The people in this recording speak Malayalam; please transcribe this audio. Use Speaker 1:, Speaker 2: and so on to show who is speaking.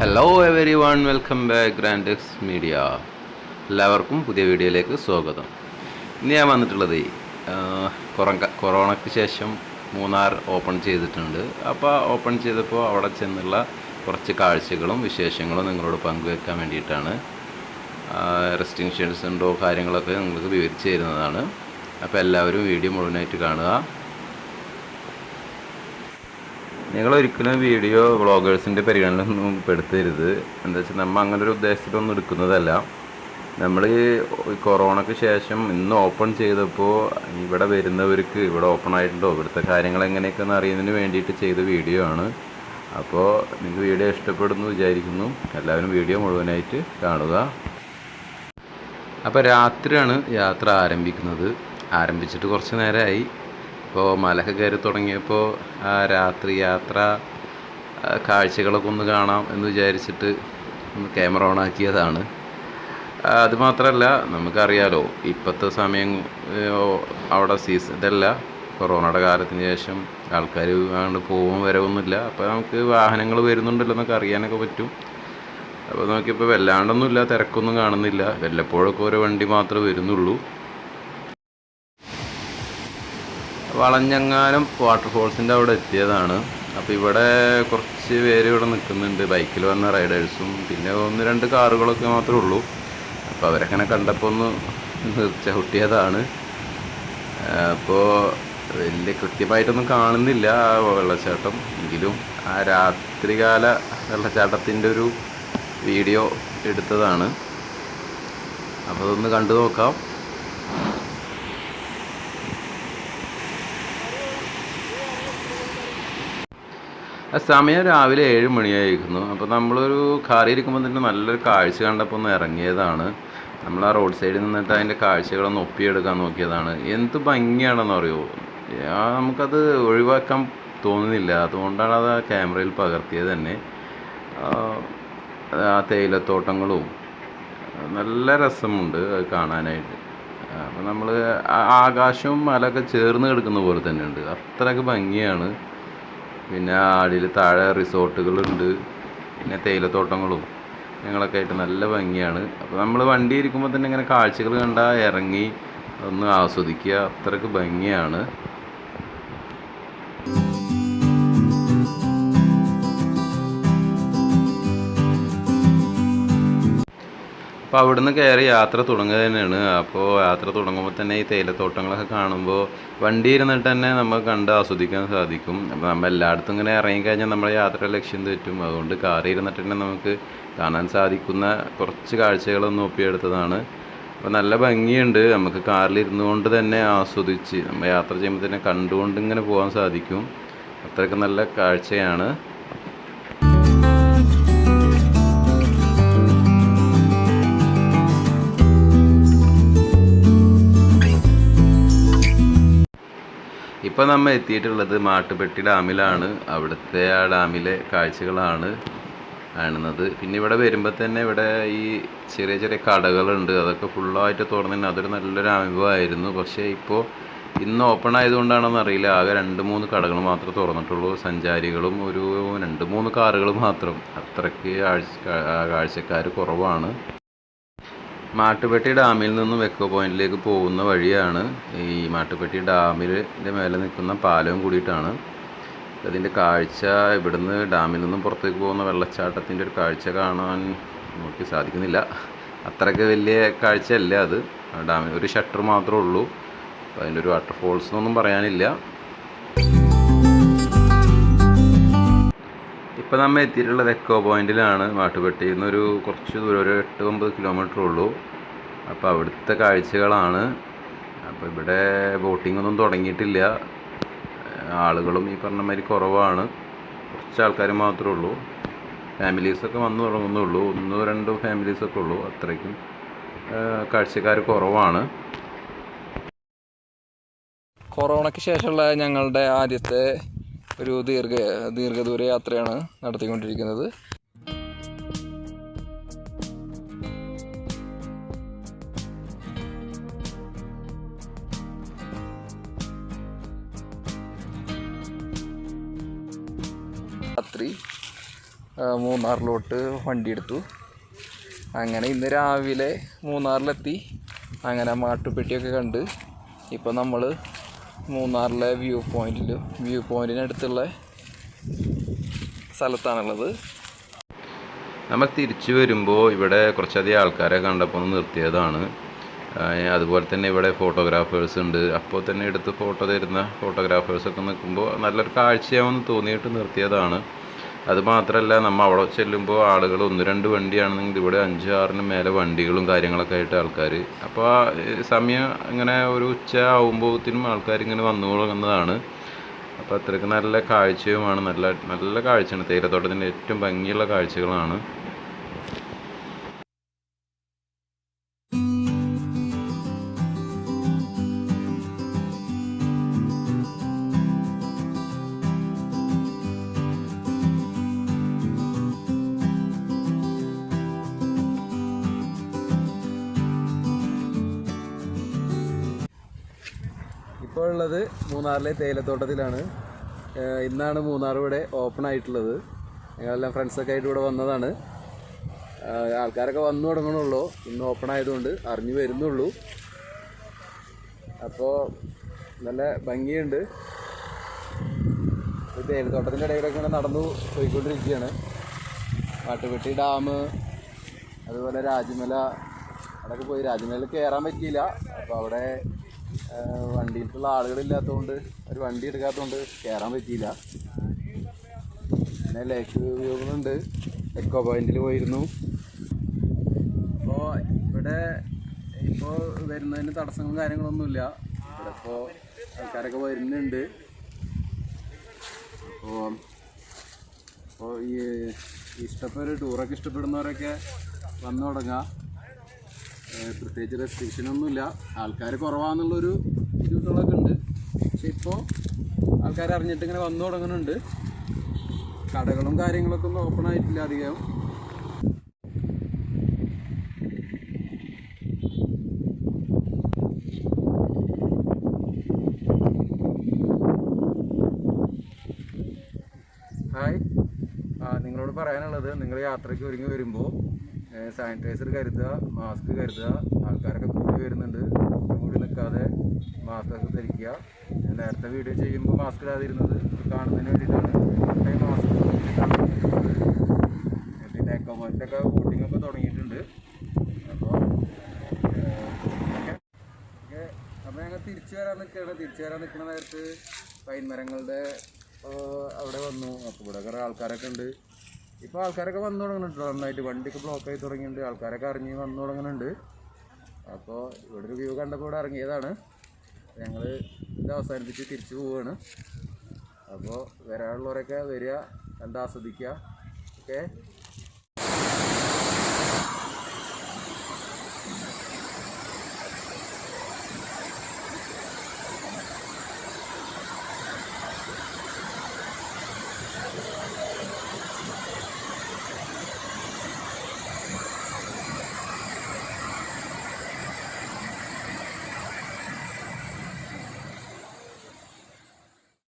Speaker 1: Hello everyone welcome back Grandex media എല്ലാവർക്കും പുതിയ വീഡിയോയിലേക്ക് സ്വാഗതം. ഇന്ന് ഞാൻ വന്നിട്ടുള്ളത് കൊറോണ കൊറോണയ്ക്ക് ശേഷം മൂന്നാർ ഓപ്പൺ ചെയ്തിട്ടുണ്ട്. അപ്പോൾ ഓപ്പൺ ചെയ്തപ്പോൾ അവിടെ ചെന്നുള്ള കുറച്ച് കാഴ്ചകളും വിശേഷങ്ങളും നിങ്ങളോട് പങ്കുവെക്കാൻ വേണ്ടിയിട്ടാണ്. റെസ്ട്രിക്ഷൻസ് ഉണ്ടോ കാര്യങ്ങളൊക്കെ നിങ്ങൾക്ക് വിവരിച്ച് തരുന്നതാണ്. അപ്പോൾ എല്ലാവരും വീഡിയോ മുഴുവനായിട്ട് കാണുക. നിങ്ങൾ ഒരിക്കലും വീഡിയോ വ്ളോഗേഴ്സിന്റെ പരിഗണനയൊന്നും പെടുത്തരുത്. എന്താ വെച്ചാൽ നമ്മൾ അങ്ങനെ ഒരു ഉദ്ദേശത്തിലൊന്നും എടുക്കുന്നതല്ല. നമ്മൾ കൊറോണയ്ക്ക് ശേഷം ഇന്ന് ഓപ്പൺ ചെയ്തപ്പോൾ ഇവിടെ വരുന്നവർക്ക് ഇവിടെ ഓപ്പൺ ആയിട്ടുണ്ടോ? ഇവിടുത്തെ കാര്യങ്ങൾ എങ്ങനെയൊക്കെ ഒന്ന് അറിയുന്നതിന് വേണ്ടിയിട്ട് ചെയ്ത വീഡിയോ ആണ്. അപ്പോൾ നിങ്ങൾക്ക് വീഡിയോ ഇഷ്ടപ്പെടുന്നു വിചാരിക്കുന്നു. എല്ലാവരും വീഡിയോ മുഴുവനായിട്ട് കാണുക. അപ്പോൾ രാത്രിയാണ് യാത്ര ആരംഭിക്കുന്നത്. ആരംഭിച്ചിട്ട് കുറച്ച് നേരമായി ഇപ്പോൾ മലക്ക് കയറി തുടങ്ങിയപ്പോൾ രാത്രി യാത്ര കാഴ്ചകളൊക്കെ ഒന്ന് കാണാം എന്ന് വിചാരിച്ചിട്ട് ഒന്ന് ക്യാമറ ഓൺ ആക്കിയതാണ്. അതുമാത്രമല്ല നമുക്കറിയാലോ ഇപ്പോഴത്തെ സമയം അവിടെ സീസൺ ഇതല്ല കൊറോണയുടെ കാലത്തിന് ശേഷം ആൾക്കാർ അങ്ങോട്ട് പോകും വരവൊന്നുമില്ല. അപ്പോൾ നമുക്ക് വാഹനങ്ങൾ വരുന്നുണ്ടല്ലോ എന്നൊക്കെ അറിയാനൊക്കെ പറ്റും. അപ്പോൾ നോക്കിയപ്പോൾ വല്ലാണ്ടൊന്നുമില്ല തിരക്കൊന്നും കാണുന്നില്ല. വല്ലപ്പോഴൊക്കെ ഓരോ വണ്ടി മാത്രമേ വരുന്നുള്ളൂ. വളഞ്ഞങ്ങാനം വാട്ടർഫോൾസിന്റെ അവിടെ എത്തിയതാണ്. അപ്പോൾ ഇവിടെ കുറച്ച് പേര് ഇവിടെ നിൽക്കുന്നുണ്ട്. ബൈക്കിൽ വന്ന റൈഡേഴ്സും പിന്നെ ഒന്ന് രണ്ട് കാറുകളൊക്കെ മാത്രമേ ഉള്ളൂ. അപ്പോൾ അവരങ്ങനെ കണ്ടപ്പോൾ ഒന്ന് ചവിട്ടിയതാണ്. അപ്പോൾ വലിയ കൃത്യമായിട്ടൊന്നും കാണുന്നില്ല ആ വെള്ളച്ചാട്ടം. എങ്കിലും ആ രാത്രികാല വെള്ളച്ചാട്ടത്തിന്റെ ഒരു വീഡിയോ എടുത്തതാണ്. അപ്പോൾ അതൊന്ന് കണ്ടു നോക്കാം. സമയം രാവിലെ ഏഴ് മണിയായിരിക്കുന്നു. അപ്പോൾ നമ്മളൊരു കാറി ഇരിക്കുമ്പോൾ തന്നെ നല്ലൊരു കാഴ്ച കണ്ടപ്പോൾ ഒന്ന് ഇറങ്ങിയതാണ്. നമ്മൾ ആ റോഡ് സൈഡിൽ നിന്നിട്ട് അതിന്റെ കാഴ്ചകളൊന്ന് ഒപ്പിയെടുക്കാൻ നോക്കിയതാണ്. എന്ത് ഭംഗിയാണെന്ന് അറിയോ? നമുക്കത് ഒഴിവാക്കാൻ തോന്നുന്നില്ല. അതുകൊണ്ടാണ് അത് ആ ക്യാമറയിൽ പകർത്തിയത് തന്നെ. ആ, തേയിലത്തോട്ടങ്ങളും നല്ല രസമുണ്ട് അത് കാണാനായിട്ട്. അപ്പോൾ നമ്മൾ ആകാശവും മലയൊക്കെ ചേർന്ന് കിടക്കുന്ന പോലെ തന്നെയുണ്ട് അത്രയ്ക്ക് ഭംഗിയാണ്. പിന്നെ ആടിയിൽ താഴെ റിസോർട്ടുകളുണ്ട്. പിന്നെ തേയിലത്തോട്ടങ്ങളും ഞങ്ങളൊക്കെ ആയിട്ട് നല്ല ഭംഗിയാണ്. അപ്പോൾ നമ്മൾ വണ്ടി ഇരിക്കുമ്പോൾ തന്നെ ഇങ്ങനെ കാഴ്ചകൾ കണ്ടാൽ ഇറങ്ങി ഒന്ന് ആസ്വദിക്കുക. അത്രയ്ക്ക് ഭംഗിയാണ്. അപ്പോൾ അവിടുന്ന് കയറി യാത്ര തുടങ്ങുക തന്നെയാണ്. അപ്പോൾ യാത്ര തുടങ്ങുമ്പോൾ തന്നെ ഈ തേയിലത്തോട്ടങ്ങളൊക്കെ കാണുമ്പോൾ വണ്ടി ഇരുന്നിട്ട് തന്നെ നമുക്ക് കണ്ട് ആസ്വദിക്കാൻ സാധിക്കും. അപ്പോൾ നമ്മൾ എല്ലായിടത്തും ഇങ്ങനെ ഇറങ്ങിക്കഴിഞ്ഞാൽ നമ്മുടെ യാത്ര ലക്ഷ്യം തെറ്റും. അതുകൊണ്ട് കാറി ഇരുന്നിട്ട് തന്നെ നമുക്ക് കാണാൻ സാധിക്കുന്ന കുറച്ച് കാഴ്ചകളൊന്നും ഒപ്പിയെടുത്തതാണ് അപ്പോൾ നല്ല ഭംഗിയുണ്ട്. നമുക്ക് കാറിൽ ഇരുന്നു കൊണ്ട് തന്നെ ആസ്വദിച്ച് നമ്മൾ യാത്ര ചെയ്യുമ്പോൾ തന്നെ കണ്ടുകൊണ്ട് ഇങ്ങനെ പോകാൻ സാധിക്കും. അത്രയ്ക്ക് നല്ല കാഴ്ചയാണ്. ഇപ്പോൾ നമ്മൾ എത്തിയിട്ടുള്ളത് മാട്ടുപെട്ടി ഡാമിലാണ്. അവിടുത്തെ ആ ഡാമിലെ കാഴ്ചകളാണ് കാണുന്നത്. പിന്നെ ഇവിടെ വരുമ്പോൾ തന്നെ ഇവിടെ ഈ ചെറിയ ചെറിയ കടകളുണ്ട്. അതൊക്കെ ഫുള്ളായിട്ട് തുറന്നു തന്നെ അതൊരു നല്ലൊരു അനുഭവമായിരുന്നു പക്ഷേ ഇപ്പോൾ ഇന്ന് ഓപ്പൺ ആയതുകൊണ്ടാണെന്ന് അറിയില്ല. ആകെ രണ്ട് മൂന്ന് കടകൾ മാത്രമേ തുറന്നിട്ടുള്ളൂ. സഞ്ചാരികളും ഒരു രണ്ട് മൂന്ന് കാറുകൾ മാത്രം. അത്രയ്ക്ക് ആഴ്ച കാഴ്ചക്കാർ കുറവാണ്. മാട്ടുപ്പെട്ടി ഡാമിൽ നിന്നും വെക്കോ പോയിന്റിലേക്ക് പോകുന്ന വഴിയാണ് ഈ മാട്ടുപെട്ടി ഡാമിന്റെ മേലെ നിൽക്കുന്ന പാലവും കൂടിയിട്ടാണ്. അതിന്റെ കാഴ്ച ഇവിടുന്ന് ഡാമിൽ നിന്നും പുറത്തേക്ക് പോകുന്ന വെള്ളച്ചാട്ടത്തിന്റെ ഒരു കാഴ്ച കാണാൻ നമുക്ക് സാധിക്കുന്നില്ല. അത്രയ്ക്ക് വലിയ കാഴ്ചയല്ല അത്. ഡാമിൽ ഒരു ഷട്ടർ മാത്രമേ ഉള്ളൂ. അപ്പോൾ അതിന്റെ ഒരു വാട്ടർഫോൾസ് എന്നൊന്നും പറയാനില്ല. ഇപ്പോൾ നമ്മൾ എത്തിയിട്ടുള്ളത് എക്കോ പോയിന്റിലാണ് മാട്ടുപെട്ടി നിന്നൊരു കുറച്ച് ദൂരം ഒരു എട്ട് ഒമ്പത് കിലോമീറ്റർ ഉള്ളൂ. അപ്പോൾ അവിടുത്തെ കാഴ്ചകളാണ്. അപ്പോൾ ഇവിടെ ബോട്ടിംഗ് ഒന്നും തുടങ്ങിയിട്ടില്ല. ആളുകളും ഈ പറഞ്ഞ മാതിരി കുറവാണ്. കുറച്ച് ആൾക്കാർ മാത്രമേ ഉള്ളൂ. ഫാമിലീസൊക്കെ വന്ന് തുടങ്ങുന്നുള്ളൂ. ഒന്നോ രണ്ടോ ഫാമിലീസൊക്കെ ഉള്ളൂ. അത്രയ്ക്കും കാഴ്ചക്കാർ കുറവാണ്.
Speaker 2: കൊറോണയ്ക്ക് ശേഷമുള്ള ഞങ്ങളുടെ ആദ്യത്തെ ഒരു ദീർഘ ദീർഘദൂര യാത്രയാണ് നടത്തിക്കൊണ്ടിരിക്കുന്നത്. രാത്രി മൂന്നാറിലോട്ട് വണ്ടി എടുത്തു അങ്ങനെ ഇന്ന് രാവിലെ മൂന്നാറിലെത്തി. അങ്ങനെ മാട്ടുപ്പെട്ടിയൊക്കെ കണ്ട് ഇപ്പോൾ നമ്മൾ മൂന്നാറിലെ വ്യൂ പോയിന്റിൽ വ്യൂ പോയിന്റിനടുത്തുള്ള സ്ഥലത്താണുള്ളത്.
Speaker 1: നമ്മൾ തിരിച്ചു വരുമ്പോൾ ഇവിടെ കുറച്ചധികം ആൾക്കാരെ കണ്ടപ്പോൾ ഒന്ന് നിർത്തിയതാണ്. അതുപോലെ തന്നെ ഇവിടെ ഫോട്ടോഗ്രാഫേഴ്സ് ഉണ്ട്. അപ്പോൾ തന്നെ എടുത്ത് ഫോട്ടോ തരുന്ന ഫോട്ടോഗ്രാഫേഴ്സൊക്കെ നിൽക്കുമ്പോൾ നല്ലൊരു കാഴ്ചയാവുമെന്ന് തോന്നിയിട്ട് നിർത്തിയതാണ്. അത് മാത്രമല്ല നമ്മൾ അവിടെ ചെല്ലുമ്പോൾ ആളുകൾ ഒന്ന് രണ്ട് വണ്ടിയാണെന്നെങ്കിൽ ഇവിടെ അഞ്ച് ആറിന് മേലെ വണ്ടികളും കാര്യങ്ങളൊക്കെ ആയിട്ട് ആൾക്കാർ അപ്പോൾ സമയം ഇങ്ങനെ ഒരു ഉച്ച ആകുമ്പോഴത്തേനും വന്നു തുടങ്ങുന്നതാണ്. അപ്പോൾ അത്രയ്ക്ക് നല്ല കാഴ്ചയുമാണ് നല്ല നല്ല കാഴ്ചയാണ്. തേയിലത്തോട്ടത്തിന്റെ ഏറ്റവും ഭംഗിയുള്ള കാഴ്ചകളാണ്.
Speaker 2: ഇപ്പോൾ ഉള്ളത് മൂന്നാറിലെ തേയിലത്തോട്ടത്തിലാണ്. ഇന്നാണ് മൂന്നാർ ഇവിടെ ഓപ്പൺ ആയിട്ടുള്ളത്. ഞങ്ങളെല്ലാം ഫ്രണ്ട്സൊക്കെ ആയിട്ട് ഇവിടെ വന്നതാണ്. ആൾക്കാരൊക്കെ വന്നു തുടങ്ങണുള്ളൂ. ഇന്ന് ഓപ്പൺ ആയതുകൊണ്ട് അറിഞ്ഞു വരുന്നുള്ളൂ. അപ്പോൾ നല്ല ഭംഗിയുണ്ട്. തേയിലത്തോട്ടത്തിന്റെ ഇടയിലൊക്കെ ഇങ്ങനെ നടന്നു പോയിക്കൊണ്ടിരിക്കുകയാണ്. പാട്ടുപെട്ടി ഡാം അതുപോലെ രാജമല. അവിടെയൊക്കെ പോയി രാജമലയിൽ കയറാൻ പറ്റിയില്ല. അപ്പോൾ അവിടെ വണ്ടിയിലുള്ള ആളുകളില്ലാത്തതുകൊണ്ട് ഒരു വണ്ടി എടുക്കാത്തതുകൊണ്ട് കയറാൻ പറ്റിയില്ല. പിന്നെ ലേക്ക് വ്യൂകളുണ്ട് എക്കോ പോയിന്റിൽ പോയിരുന്നു. അപ്പോൾ ഇവിടെ ഇപ്പോൾ വരുന്നതിന് തടസ്സങ്ങളും കാര്യങ്ങളൊന്നുമില്ല. ഇവിടെ ഇപ്പോൾ ആൾക്കാരൊക്കെ വരുന്നുണ്ട്. അപ്പോൾ അപ്പോൾ ഈ ഇഷ്ടപ്പെട്ട ടൂറൊക്കെ ഇഷ്ടപ്പെടുന്നവരൊക്കെ വന്നു തുടങ്ങാം. പ്രത്യേകിച്ച് റെസ്ട്രിക്ഷനൊന്നുമില്ല ആൾക്കാർ കുറവാന്നുള്ളൊരു ബുദ്ധിമുട്ടുകളൊക്കെ ഉണ്ട്. പക്ഷെ ഇപ്പോൾ ആൾക്കാർ അറിഞ്ഞിട്ട് ഇങ്ങനെ വന്നു തുടങ്ങുന്നുണ്ട്. കടകളും കാര്യങ്ങളൊക്കെ ഒന്നും ഓപ്പൺ ആയിട്ടില്ല അധികം. ഹായ് നിങ്ങളോട് പറയാനുള്ളത് നിങ്ങൾ യാത്രയ്ക്ക് ഒരുങ്ങി വരുമ്പോൾ സാനിറ്റൈസർ കരുതുക മാസ്ക് കരുതുക. ആൾക്കാരൊക്കെ കൂടി വരുന്നുണ്ട്. കൂടി നിൽക്കാതെ മാസ്ക് ഒക്കെ ധരിക്കുക. നേരത്തെ വീഡിയോ ചെയ്യുമ്പോൾ മാസ്ക് ഇടാതിരുന്നത് കാണുന്നതിന് വേണ്ടിയിട്ടാണ്. മാസ്ക് പിന്നെ എക്കോമോന്റെയൊക്കെ ബോട്ടിംഗ് ഒക്കെ തുടങ്ങിയിട്ടുണ്ട്. അപ്പോൾ അപ്പോൾ ഞങ്ങൾ തിരിച്ചു വരാൻ നിൽക്കുകയാണ്. തിരിച്ചു വരാൻ നിൽക്കുന്ന നേരത്ത് പൈൻ മരങ്ങളുടെ അവിടെ വന്നു. അപ്പോൾ ഇവിടെ കുറേ ആൾക്കാരൊക്കെ ഉണ്ട്. ഇപ്പോൾ ആൾക്കാരൊക്കെ വന്നു തുടങ്ങുന്നുണ്ട് നന്നായിട്ട് വണ്ടിയൊക്കെ ബ്ലോക്ക് ആയി തുടങ്ങിയിട്ടുണ്ട്. ആൾക്കാരൊക്കെ ഇറങ്ങി വന്നു തുടങ്ങുന്നുണ്ട്. അപ്പോൾ ഇവിടെ ഒരു വ്യൂ കണ്ടപ്പോൾ ഇവിടെ ഇറങ്ങിയതാണ്. ഞങ്ങൾ ഇത് അവസാനിപ്പിച്ച് തിരിച്ചു പോവുകയാണ് അപ്പോൾ വരാനുള്ളവരൊക്കെ വരിക കണ്ട് ആസ്വദിക്കുക. ഓക്കെ?